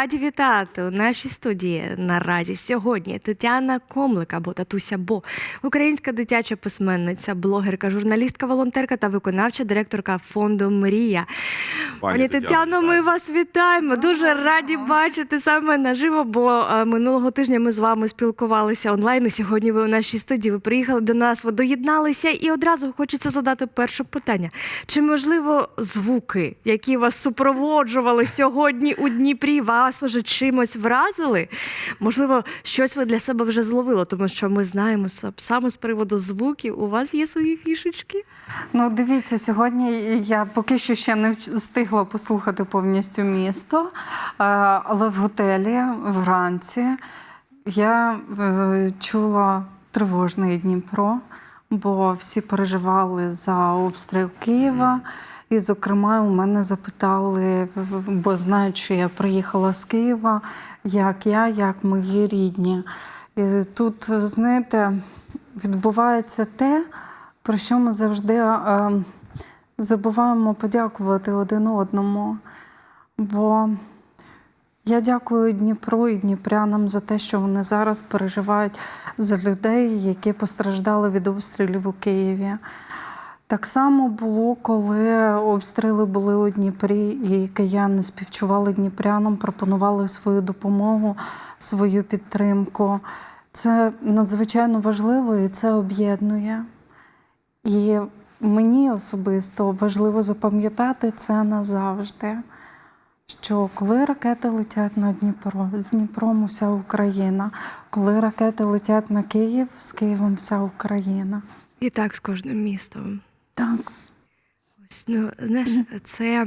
раді вітати у нашій студії наразі сьогодні Тетяна Комлик або Татуся Бо, українська дитяча письменниця, блогерка, журналістка, волонтерка та виконавча директорка фонду Мрія. Пані Пані Тетяно, Тетяно, ми вас вітаємо. Дуже раді бачити саме наживо, бо е, минулого тижня ми з вами спілкувалися онлайн. І сьогодні ви у нашій студії. Ви приїхали до нас, ви доєдналися, і одразу хочеться задати перше питання: чи можливо звуки, які вас супроводжували сьогодні у Дніпрі, вас уже чимось вразили? Можливо, щось ви для себе вже зловили, тому що ми знаємо саме з приводу звуків. У вас є свої фішечки? Ну, дивіться, сьогодні я поки що ще не встигла послухати повністю місто, е, але в готелі вранці я е, чула тривожний Дніпро, бо всі переживали за обстріл Києва. І, зокрема, у мене запитали, бо знають, що я приїхала з Києва, як я, як мої рідні. І тут, знаєте, відбувається те, про що ми завжди е, забуваємо подякувати один одному. Бо я дякую Дніпру і Дніпрянам за те, що вони зараз переживають за людей, які постраждали від обстрілів у Києві. Так само було, коли обстріли були у Дніпрі, і кияни співчували дніпрянам, пропонували свою допомогу, свою підтримку. Це надзвичайно важливо і це об'єднує. І мені особисто важливо запам'ятати це назавжди. Що коли ракети летять на Дніпро, з Дніпром вся Україна, коли ракети летять на Київ, з Києвом вся Україна. І так з кожним містом. Так. Ось, ну, знаєш, це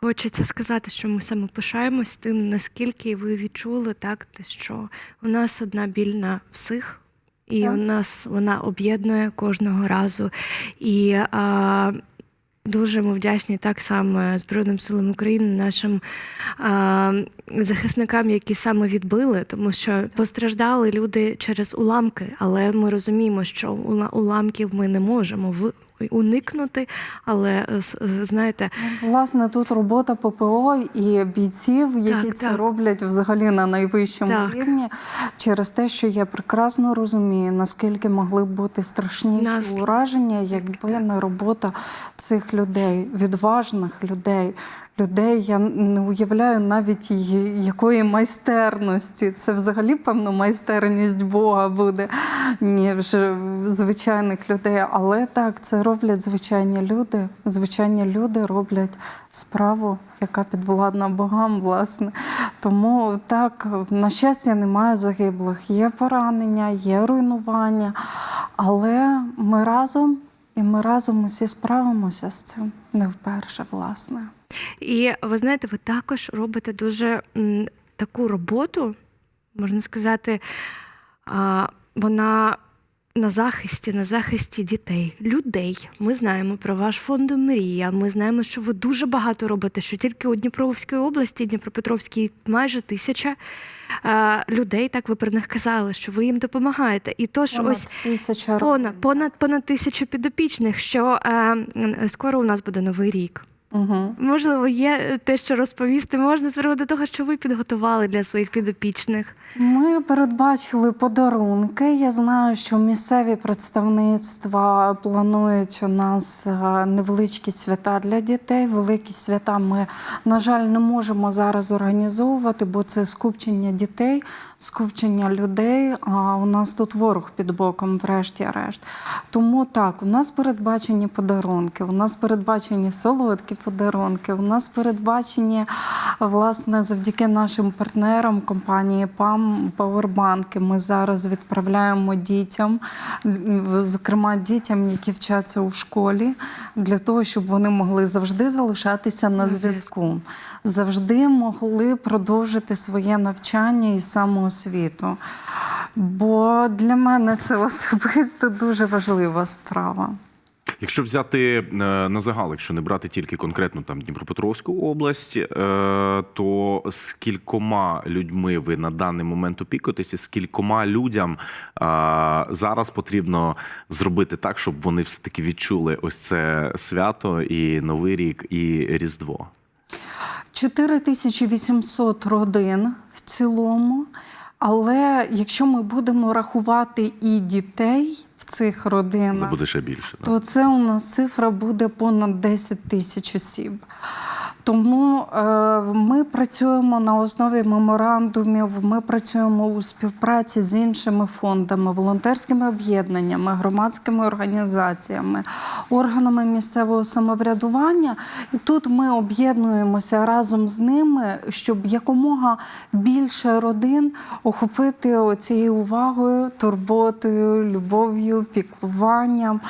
хочеться сказати, що ми саме пишаємось тим, наскільки ви відчули так, те, що у нас одна біль на всіх, і Так. у нас вона об'єднує кожного разу. І а, дуже ми вдячні так само Збройним силам України, нашим а, захисникам, які саме відбили, тому що постраждали люди через уламки, але ми розуміємо, що уламків ми не можемо уникнути. Але е, е, знаєте, Власне, тут робота ППО і бійців, які Так, це так. роблять взагалі на найвищому Так. рівні, через те, що я прекрасно розумію, наскільки могли б бути страшніші Нас... ураження, якби не робота цих людей, відважних людей. Людей я не уявляю навіть якої майстерності. Це взагалі певно майстерність Бога буде, ніж звичайних людей. Але так, це роблять звичайні люди. Звичайні люди роблять справу, яка підвладна богам, власне. Тому так, на щастя, немає загиблих. Є поранення, є руйнування, але ми разом. І ми разом усі справимося з цим не вперше, власне. І ви знаєте, ви також робите дуже таку роботу, можна сказати, вона на захисті, на захисті дітей, людей. Ми знаємо про ваш фонд Мрія. Ми знаємо, що ви дуже багато робите, що тільки у Дніпровській області, Дніпропетровській майже тисяча е, людей. Так ви про них казали, що ви їм допомагаєте. І тож Понад ось тисяча понад, понад понад тисячу підопічних, що е, скоро у нас буде новий рік. Угу. Можливо, є те, що розповісти можна з приводу того, що ви підготували для своїх підопічних. Ми передбачили подарунки. Я знаю, що місцеві представництва планують у нас е, невеличкі свята для дітей. Великі свята ми, на жаль, не можемо зараз організовувати, бо це скупчення дітей, скупчення людей. А у нас тут ворог під боком, врешті-решт. Тому так, у нас передбачені подарунки, у нас передбачені солодкі подарунки, у нас передбачені, власне, завдяки нашим партнерам компанії ПАМ Пауербанки. Ми зараз відправляємо дітям, зокрема дітям, які вчаться у школі, для того, щоб вони могли завжди залишатися на зв'язку, завжди могли продовжити своє навчання і самоосвіту. Бо для мене це особисто дуже важлива справа. Якщо взяти е, на загал, якщо не брати тільки конкретно там Дніпропетровську область, е, то з кількома людьми ви на даний момент опікуєтеся, з кількома людям зараз потрібно зробити так, щоб вони все таки відчули ось це свято і Новий рік, і Різдво. 4800 родин в цілому. Але якщо ми будемо рахувати і дітей цих родинах, буде ще більше. то це у нас цифра буде понад 10 тисяч осіб. Тому е, ми працюємо на основі меморандумів, ми працюємо у співпраці з іншими фондами, волонтерськими об'єднаннями, громадськими організаціями, органами місцевого самоврядування. І тут ми об'єднуємося разом з ними, щоб якомога більше родин охопити цією увагою, турботою, любов'ю, піклуванням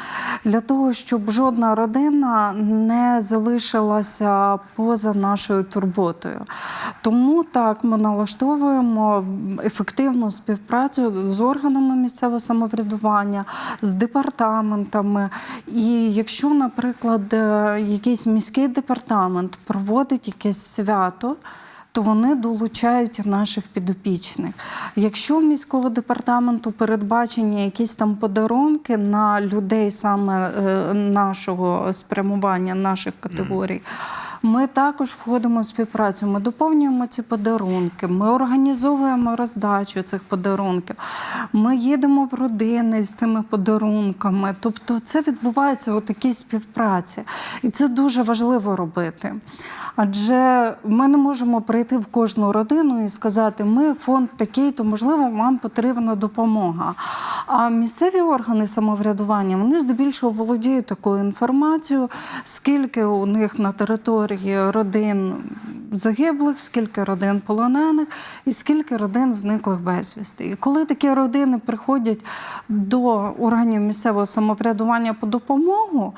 для того, щоб жодна родина не залишилася поза нашою турботою. Тому так ми налаштовуємо ефективну співпрацю з органами місцевого самоврядування, з департаментами. І якщо, наприклад, е, якийсь міський департамент проводить якесь свято то вони долучають наших підопічних. Якщо в міського департаменту передбачені якісь там подарунки на людей саме е, нашого спрямування, наших категорій. Ми також входимо в співпрацю. Ми доповнюємо ці подарунки, ми організовуємо роздачу цих подарунків. Ми їдемо в родини з цими подарунками. Тобто, це відбувається у такій співпраці, і це дуже важливо робити. Адже ми не можемо прийти в кожну родину і сказати, ми фонд такий, то можливо вам потрібна допомога. А місцеві органи самоврядування вони здебільшого володіють такою інформацією, скільки у них на території родин загиблих, скільки родин полонених і скільки родин зниклих безвісти. І коли такі родини приходять до органів місцевого самоврядування по допомогу,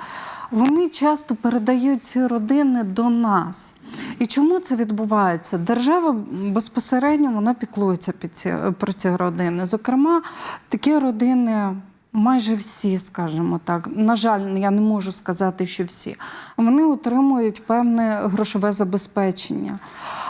вони часто передають ці родини до нас. І чому це відбувається? Держава безпосередньо вона піклується під ці, про ці родини. Зокрема, такі родини. Майже всі, скажімо так, на жаль, я не можу сказати, що всі. Вони отримують певне грошове забезпечення.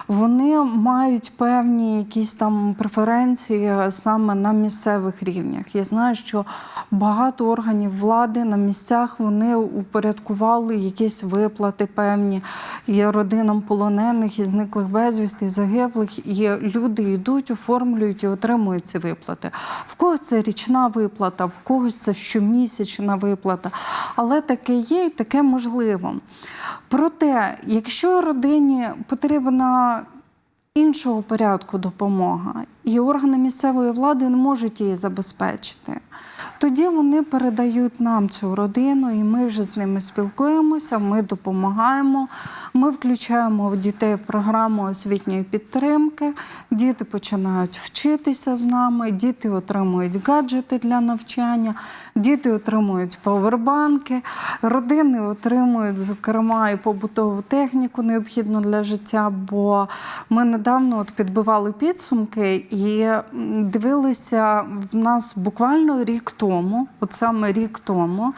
Вони мають певні якісь там преференції саме на місцевих рівнях. Я знаю, що багато органів влади на місцях вони упорядкували якісь виплати певні і родинам полонених і зниклих безвісти, загиблих. І люди йдуть, оформлюють і отримують ці виплати. В когось це річна виплата, в когось це щомісячна виплата. Але таке є і таке можливо. Проте, якщо родині потрібна іншого порядку допомога, і органи місцевої влади не можуть її забезпечити. Тоді вони передають нам цю родину, і ми вже з ними спілкуємося, ми допомагаємо. Ми включаємо дітей в програму освітньої підтримки. Діти починають вчитися з нами, діти отримують гаджети для навчання, діти отримують павербанки, родини отримують, зокрема, і побутову техніку необхідну для життя. Бо ми недавно от підбивали підсумки і дивилися в нас буквально рік тому, от саме рік тому,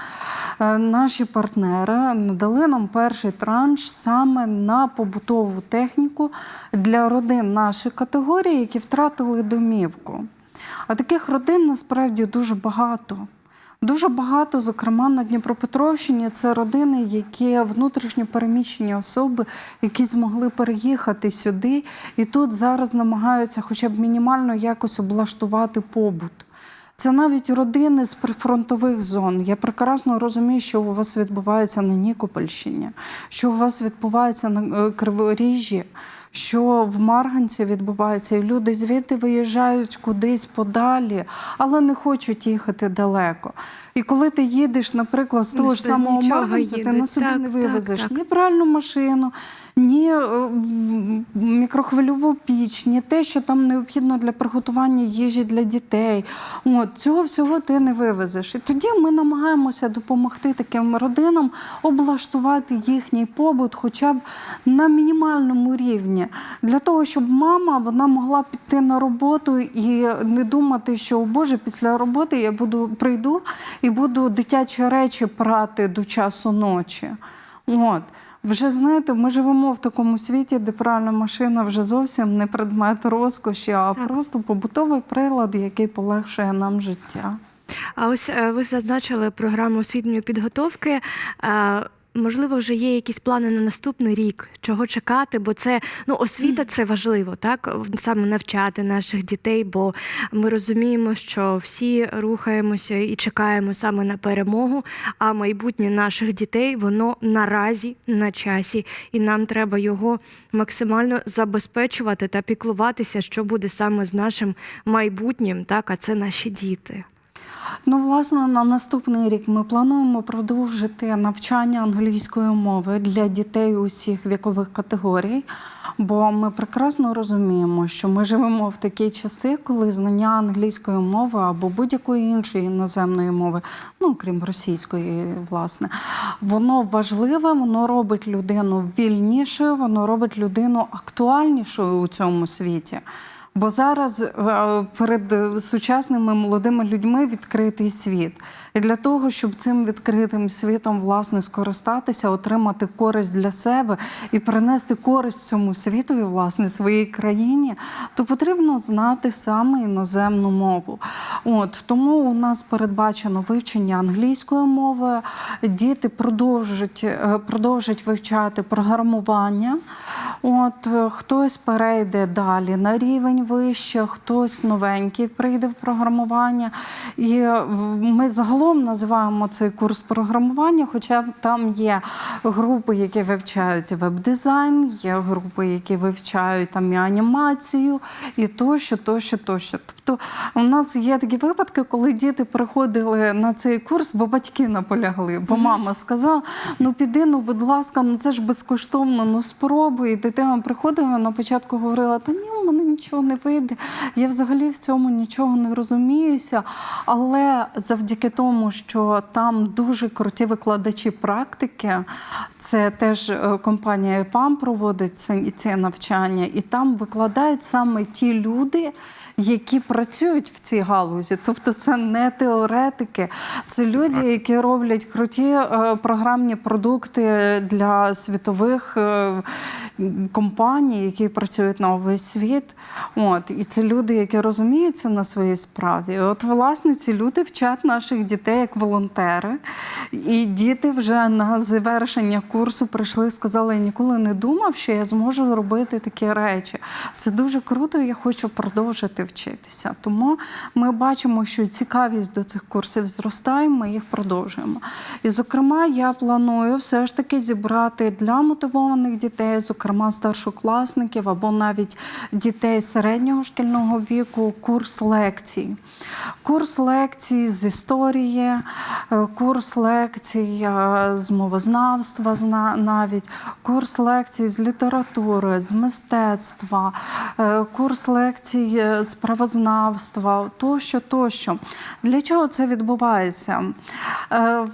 е, наші партнери надали нам перший транш саме на побутову техніку для родин нашої категорії, які втратили домівку. А таких родин насправді дуже багато. Дуже багато, зокрема на Дніпропетровщині, це родини, які внутрішньо переміщені особи, які змогли переїхати сюди, і тут зараз намагаються хоча б мінімально якось облаштувати побут. Це навіть родини з прифронтових зон. Я прекрасно розумію, що у вас відбувається на Нікопольщині, що у вас відбувається на е, Криворіжжі, що в Марганці відбувається, і люди звідти виїжджають кудись подалі, але не хочуть їхати далеко. І коли ти їдеш, наприклад, з того ж самого Марганця, ти на собі Так, не вивезеш так. ні пральну машину, ні е, мікрохвильову піч, ні те, що там необхідно для приготування їжі для дітей. От цього всього ти не вивезеш. І тоді ми намагаємося допомогти таким родинам облаштувати їхній побут, хоча б на мінімальному рівні, для того, щоб мама вона могла піти на роботу і не думати, що «О, Боже, після роботи я буду прийду і буду дитячі речі прати до часу ночі. От. Вже знаєте, ми живемо в такому світі, де пральна машина вже зовсім не предмет розкоші, а просто побутовий прилад, який полегшує нам життя. А ось е, ви зазначили програму освітньої підготовки. Можливо, вже є якісь плани на наступний рік, чого чекати, бо це ну освіта це важливо, так саме навчати наших дітей, бо ми розуміємо, що всі рухаємося і чекаємо саме на перемогу. А майбутнє наших дітей воно наразі на часі, і нам треба його максимально забезпечувати та піклуватися, що буде саме з нашим майбутнім, так а це наші діти. Ну, власне, на наступний рік ми плануємо продовжити навчання англійської мови для дітей усіх вікових категорій, бо ми прекрасно розуміємо, що ми живемо в такі часи, коли знання англійської мови або будь-якої іншої іноземної мови, ну крім російської, власне, воно важливе, воно робить людину вільнішою, воно робить людину актуальнішою у цьому світі. Бо зараз е, перед е, сучасними молодими людьми відкритий світ. І для того, щоб цим відкритим світом власне скористатися, отримати користь для себе і принести користь цьому світові, власне, своїй країні, то потрібно знати саме іноземну мову. От тому у нас передбачено вивчення англійської мови. Діти продовжать, е, продовжать вивчати програмування. От е, хтось перейде далі на рівень вище, хтось новенький прийде в програмування. І е, ми загалом називаємо цей курс програмування, хоча там є групи, які вивчають веб-дизайн, є групи, які вивчають там і анімацію, і тощо, тощо, тощо. Тобто у нас є такі випадки, коли діти приходили на цей курс, бо батьки наполягли, бо мама сказала: ну піди, ну будь ласка, ну це ж безкоштовно, ну спробуй. Дитина приходила на початку говорила: та ні, у мене нічого не вийде. Я взагалі в цьому нічого не розуміюся. Але завдяки тому, що там дуже круті викладачі практики, це теж е, компанія ЕПАМ проводить це, і це навчання, і там викладають саме ті люди. Які працюють в цій галузі, тобто це не теоретики, це люди, які роблять круті е, програмні продукти для світових е, компаній, які працюють на увесь світ. От і це люди, які розуміються на своїй справі. От, власне, ці люди вчать наших дітей як волонтери. І діти вже на завершення курсу прийшли і сказали: я ніколи не думав, що я зможу робити такі речі. Це дуже круто, я хочу продовжити вчитися. Тому ми бачимо, що цікавість до цих курсів зростає, ми їх продовжуємо. І, зокрема, я планую все ж таки зібрати для мотивованих дітей, зокрема старшокласників або навіть дітей середнього шкільного віку, курс лекцій. Курс лекцій з історії, е, курс лекцій е, з мовознавства навіть, курс лекцій з літератури, з мистецтва, е, курс лекцій з правознавства, тощо, тощо. Для чого це відбувається?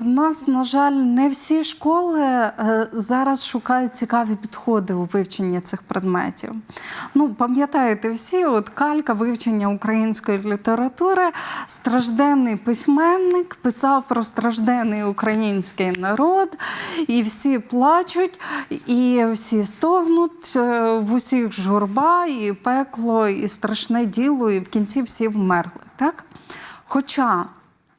В нас, на жаль, не всі школи зараз шукають цікаві підходи у вивченні цих предметів. Ну, пам'ятаєте всі, от калька вивчення української літератури, стражденний письменник писав про стражденний український народ, і всі плачуть, і всі стогнуть, е, в усіх журба, і пекло, і страшне діло, і в кінці всі вмерли. Так? Хоча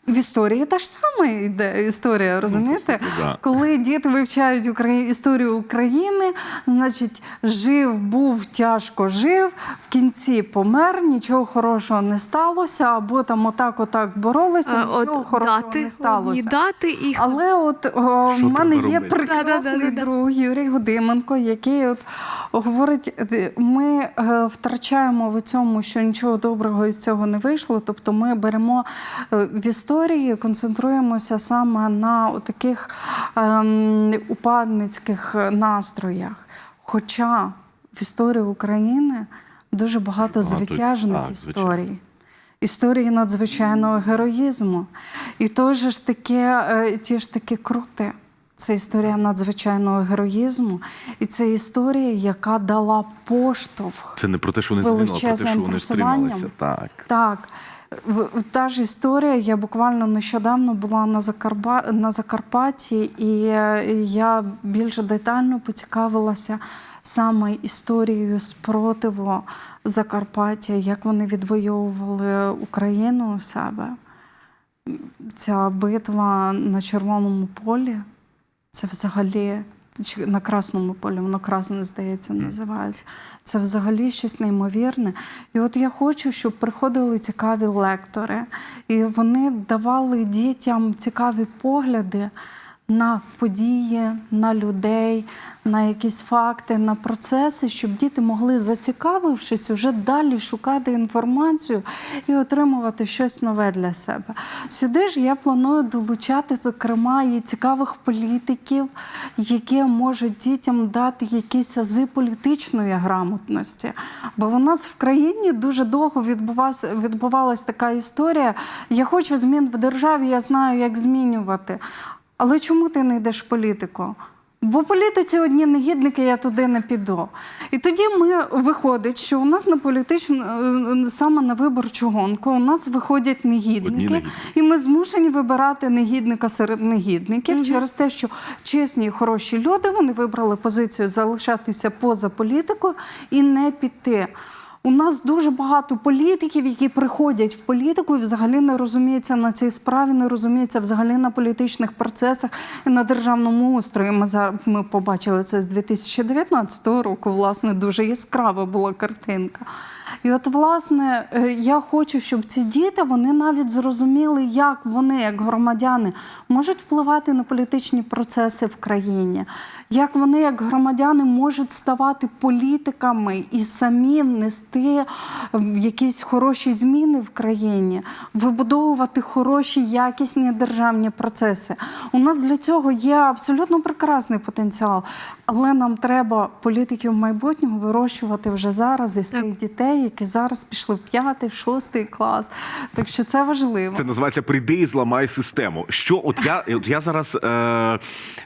в історії та ж сама йде історія, розумієте? суті, да. Коли діти вивчають Украї... історію України, значить, жив, був, тяжко жив, в кінці помер, нічого хорошого не сталося, або там отак, отак боролися, А, нічого хорошого дати, не сталося. дати і Але от о, в мене є прекрасний Да-да-да-да-да. друг Юрій Гудименко, який от говорить: е, ми е, втрачаємо в цьому, що нічого доброго із цього не вийшло. Тобто ми беремо е, в історії, концентруємося саме на таких ем, упадницьких настроях. Хоча в історії України дуже багато Багато, звитяжних звичайно. історій історії надзвичайного героїзму. І той же ж таке, е, ті ж такі крути. Це історія надзвичайного героїзму, і це історія, яка дала поштовх. Це не про те, що вони загинули, а про те, що вони стрималися. Так. Так. Та ж історія. Я буквально нещодавно була на, Закарба... на Закарпатті, і е, я більш детально поцікавилася саме історією спротиву Закарпаття, як вони відвоювали Україну у себе. Ця битва на Червоному полі. Це взагалі чи на красному полі, воно красне, здається, називається. Це взагалі щось неймовірне. І от я хочу, щоб приходили цікаві лектори, і вони давали дітям цікаві погляди на події, на людей, на якісь факти, на процеси, щоб діти могли, зацікавившись, уже далі шукати інформацію і отримувати щось нове для себе. Сюди ж я планую долучати, зокрема, і цікавих політиків, які можуть дітям дати якісь ази політичної грамотності. Бо в нас в країні дуже довго відбувалась така історія. Я хочу змін в державі, я знаю, як змінювати. Але чому ти не йдеш в політику? Бо політиці одні негідники, я туди не піду. І тоді ми виходить, що у нас на політичну е, саме на виборчу гонку у нас виходять негідники, негідники. і ми змушені вибирати негідника серед негідників через те, що чесні і хороші люди вони вибрали позицію залишатися поза політикою і не піти. У нас дуже багато політиків, які приходять в політику і взагалі не розуміються на цій справі, не розуміються взагалі на політичних процесах і на державному устрої. Ми зараз ми побачили це з 2019 року. Власне, дуже яскрава була картинка. І от, власне, е, я хочу, щоб ці діти вони навіть зрозуміли, як вони, як громадяни, можуть впливати на політичні процеси в країні, як вони, як громадяни, можуть ставати політиками і самі внести ем, якісь хороші зміни в країні, вибудовувати хороші, якісні державні процеси. У нас для цього є абсолютно прекрасний потенціал, але нам треба політиків майбутнього вирощувати вже зараз із тих дітей, які зараз пішли в п'ятий, шостий клас. Так що це важливо. Це називається прийди і зламай систему. Що от я, от я зараз е,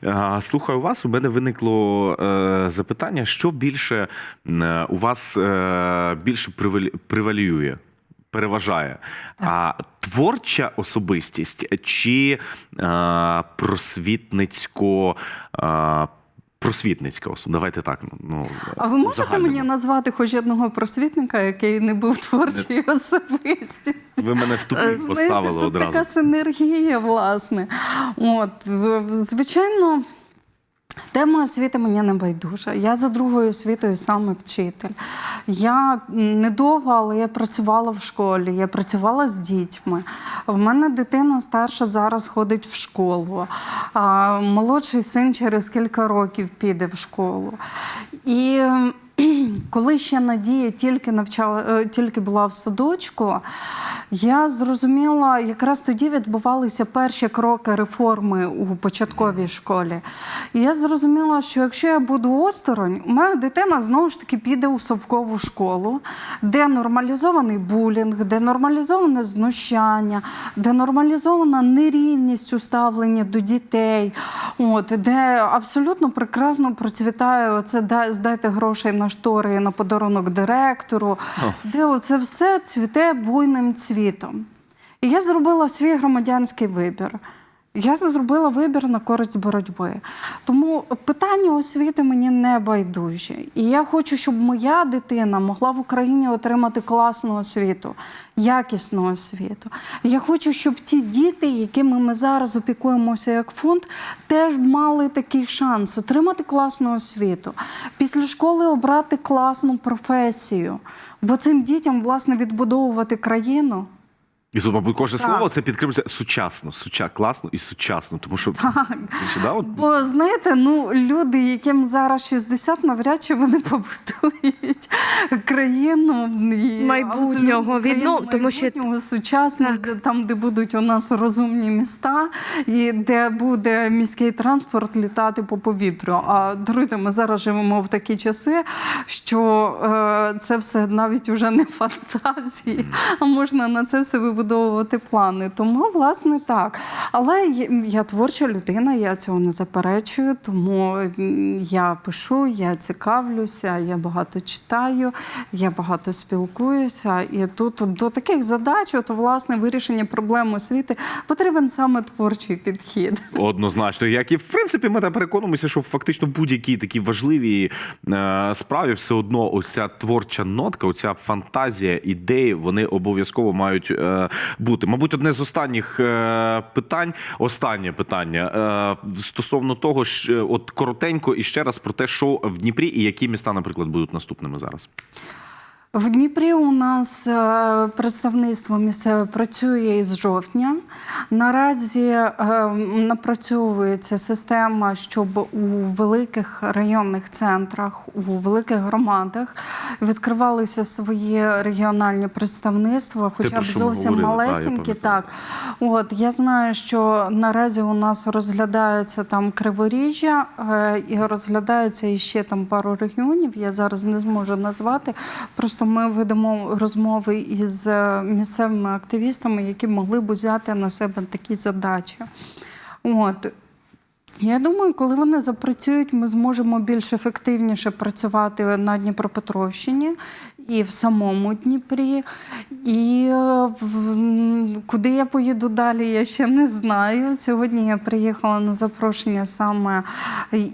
е, слухаю вас. У мене виникло е, запитання, що більше е, у вас е, більше привалює, переважає? А творча особистість чи е, просвітницько. Е, Просвітницька особа. Давайте так. Ну, А ви можете узагальнимо. мені назвати хоч одного просвітника, який не був творчою особистістю? Ви мене в тупик Знаєте, поставили тут одразу. така синергія, власне. От, звичайно. Тема освіти мені не байдужа. Я за другою освітою саме вчитель. Я недовго, але я працювала в школі, я працювала з дітьми. В мене дитина старша зараз ходить в школу. А молодший син через кілька років піде в школу. І коли ще Надія тільки навчала, е, тільки була в садочку, я зрозуміла, якраз тоді відбувалися перші кроки реформи у початковій школі. І я зрозуміла, що якщо я буду осторонь, у мене дитина знову ж таки піде у совкову школу, де нормалізований булінг, де нормалізоване знущання, де нормалізована нерівність у ставленні до дітей, от, де абсолютно прекрасно процвітає оце «дай- здайте грошей на штори на подарунок директору, де оце все цвіте буйним цвітом. І я зробила свій громадянський вибір. Я зробила вибір на користь боротьби. Тому питання освіти мені не байдужі. І я хочу, щоб моя дитина могла в Україні отримати класну освіту, якісну освіту. Я хочу, щоб ті діти, якими ми зараз опікуємося як фонд, теж мали такий шанс отримати класну освіту. Після школи обрати класну професію. Бо цим дітям, власне, відбудовувати країну. І тут, мабуть, кожне Так. слово це підкріплюється сучасно, суча, класно і сучасно. Тому що більше, да, от, Бо знаєте, ну люди, яким зараз 60, навряд чи вони побудують країну і Майбутнього, абсолютно від- ну, тому що- майбутнього, де- там, де будуть у нас розумні міста, і де буде міський транспорт літати по повітрю. А даруйте, ми зараз живемо в такі часи, що е, це все навіть уже не фантазії, а можна на це все вибудовувати плани. Тому, власне, так. Але я творча людина, я цього не заперечую, тому я пишу, я цікавлюся, я багато читаю, я багато спілкуюся. І тут до таких задач, от, власне, вирішення проблем освіти, потрібен саме творчий підхід. Однозначно, як і в принципі, ми переконуємося, що фактично будь-які такі важливі е, справі, все одно, оця творча нотка, оця фантазія, ідеї, вони обов'язково мають е, бути. Мабуть, одне з останніх е, питань. Останнє питання е, стосовно того, ж, е, от коротенько і ще раз про те, що в Дніпрі і які міста, наприклад, будуть наступними зараз. В Дніпрі у нас е, представництво місцеве працює із жовтня. Наразі е, напрацьовується система, щоб у великих районних центрах, у великих громадах відкривалися свої регіональні представництва, хоча б зовсім говорили, малесенькі. пам'ятаю. так. От я знаю, що наразі у нас розглядається там Криворіжжя е, і розглядається іще там пару регіонів. Я зараз не зможу назвати. Просто ми ведемо розмови із е, місцевими активістами, які могли б взяти на себе такі задачі. От. Я думаю, коли вони запрацюють, ми зможемо більш ефективніше працювати на Дніпропетровщині і в самому Дніпрі. І е, в- куди я поїду далі, я ще не знаю. Сьогодні я приїхала на запрошення саме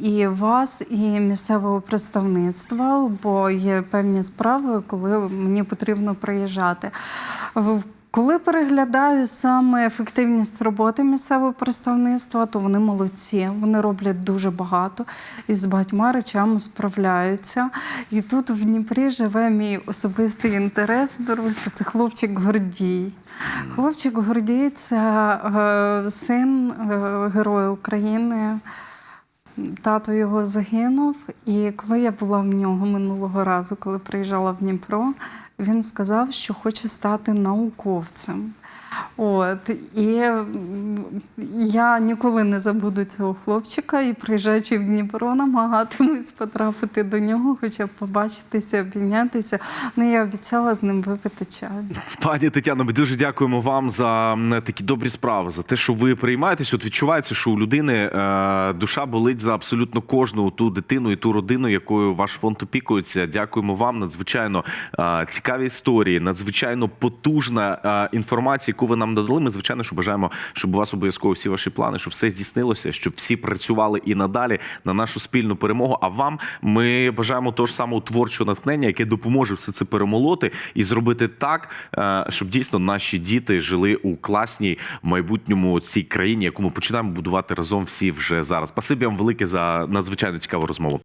і вас, і місцевого представництва, бо є певні справи, коли мені потрібно приїжджати. Коли переглядаю саме ефективність роботи місцевого представництва, то вони молодці. Вони роблять дуже багато і з багатьма речами справляються. І тут в Дніпрі живе мій особистий інтерес. Це хлопчик Гордій. Хлопчик Гордій це е, син е, Героя України. Тато його загинув, і коли я була в нього минулого разу, коли приїжджала в Дніпро, він сказав, що хоче стати науковцем. От і я ніколи не забуду цього хлопчика і приїжджаючи в Дніпро, намагатимусь потрапити до нього, хоча б побачитися, обійнятися. Ну я обіцяла з ним випити чай. Пані Тетяно, ми дуже дякуємо вам за такі добрі справи, за те, що ви приймаєтесь. От відчувається, що у людини е, душа болить за абсолютно кожну ту дитину і ту родину, якою ваш фонд опікується. Дякуємо вам. Надзвичайно е, цікаві історії, надзвичайно потужна е, інформація, яку ви нам додали. Ми звичайно, що бажаємо, щоб у вас обов'язково всі ваші плани, щоб все здійснилося, щоб всі працювали і надалі на нашу спільну перемогу. А вам ми бажаємо того ж самого творчого натхнення, яке допоможе все це перемолоти і зробити так, е, щоб дійсно наші діти жили у класній майбутньому цій країні, яку ми починаємо будувати разом всі вже зараз. Спасибі вам велике за надзвичайно цікаву розмову.